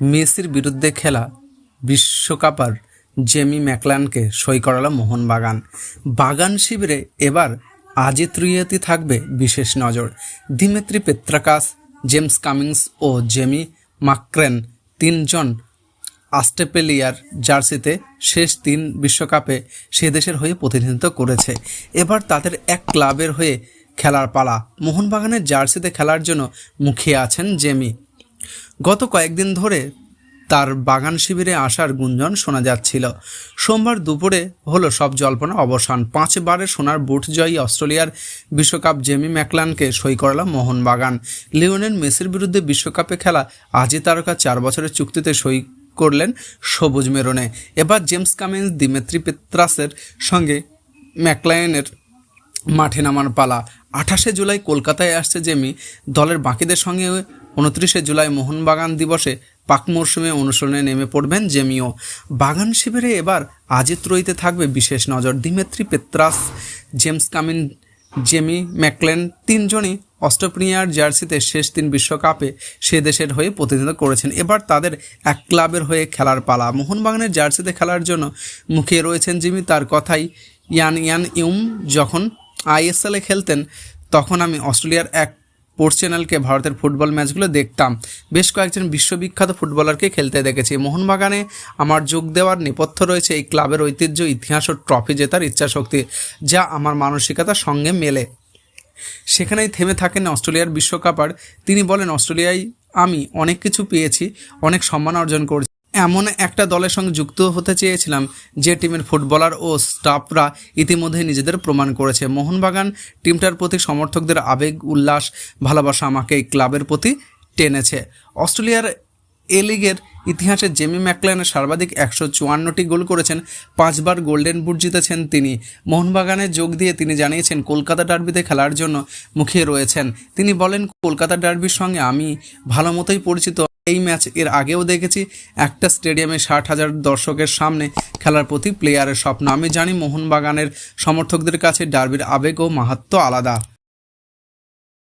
মেসির বিরুদ্ধে খেলা বিশ্বকাপার জেমি ম্যাকলানকে সই করালো মোহনবাগান। বাগান শিবিরে এবার আজিত রুইয়াতি থাকবে বিশেষ নজর। দিমেত্রি পেত্রাকাস, জেমস কামিংস ও জেমি মাক্রেন তিনজন অস্ট্রেলিয়ার জার্সিতে শেষ তিন বিশ্বকাপে সে দেশের হয়ে প্রতিনিধিত্ব করেছে। এবার তাদের এক ক্লাবের হয়ে খেলার পালা। মোহনবাগানের জার্সিতে খেলার জন্য মুখিয়ে আছেন জেমি। গত কয়েকদিন ধরে তার বাগান শিবিরে আসার গুঞ্জন শোনা যাচ্ছিল। সোমবার দুপুরে হলো সব জল্পনা অবসান। পাঁচবারের সোনার বুট জয়ী অস্ট্রেলিয়ার বিশ্বকাপ জেমি ম্যাকলানকে সই করালো মোহনবাগান। লিওনেল মেসির বিরুদ্ধে বিশ্বকাপে খেলা আজই তারকা চার বছরের চুক্তিতে সই করলেন সবুজ মেরনে। এবার জেমস কামিন্স, দিমেত্রি পেত্রাসের সঙ্গে ম্যাকলায়নের মাঠে নামার পালা। আঠাশে জুলাই কলকাতায় আসছে জেমি। দলের বাকিদের সঙ্গে উনত্রিশে জুলাই মোহনবাগান দিবসে পাক মরশুমে অনুশীলনে নেমে পড়বেন জেমিও। বাগান শিবিরে এবার আজিত রইতে থাকবে বিশেষ নজর। Dimitri Petratos, James Cummins, Jamie Maclaren তিনজনই অস্ট্রেলিয়ার জার্সিতে শেষ তিন বিশ্বকাপে সে দেশের হয়ে প্রতিনিধিত্ব করেছেন। এবার তাদের এক ক্লাবের হয়ে খেলার পালা। মোহনবাগানের জার্সিতে খেলার জন্য মুখে রয়েছেন জিমি। তার কথাই ইয়ান ইয়ান ইউম, যখন আইএসএলে খেলতেন, তখন আমি অস্ট্রেলিয়ার এক স্পোর্টস চ্যানেলকে ভারতের ফুটবল ম্যাচগুলো দেখতাম। বেশ কয়েকজন বিশ্ববিখ্যাত ফুটবলারকে খেলতে দেখেছি। মোহনবাগানে আমার যোগ দেওয়ার নেপথ্য রয়েছে এই ক্লাবের ঐতিহ্য, ইতিহাস ও ট্রফি জেতার ইচ্ছাশক্তি, যা আমার মানসিকতার সঙ্গে মেলে। সেখানেই থেমে থাকেন অস্ট্রেলিয়ার বিশ্বকাপার তিনি বলেন, অস্ট্রেলিয়ায় আমি অনেক কিছু পেয়েছি, অনেক সম্মান অর্জন করছি। এমন একটা দলের সঙ্গে যুক্ত হতে চেয়েছিলাম যে টিমের ফুটবলার ও স্টাফরা ইতিমধ্যে নিজেদের প্রমাণ করেছে। মোহনবাগান টিমটার প্রতি সমর্থকদের আবেগ, উল্লাস, ভালোবাসা আমাকে এই ক্লাবের প্রতি টেনেছে। অস্ট্রেলিয়ার এ লিগের ইতিহাসে জেমি ম্যাকলানের সর্বাধিক একশো চুয়ান্নটি গোল করেছেন, পাঁচবার গোল্ডেন বুট জিতেছেন তিনি। মোহনবাগানে যোগ দিয়ে তিনি জানিয়েছেন, কলকাতা ডার্বিতে খেলার জন্য মুখিয়ে রয়েছেন। তিনি বলেন, কলকাতা ডার্বির সঙ্গে আমি ভালো মতোই পরিচিত এই ম্যাচ এর আগেও দেখেছি। একটা স্টেডিয়ামে ষাট হাজার দর্শকের সামনে খেলার প্রতি প্লেয়ারের স্বপ্ন। আমি জানি মোহনবাগানের সমর্থকদের কাছে ডার্বির আবেগ ও মাহাত্ম আলাদা।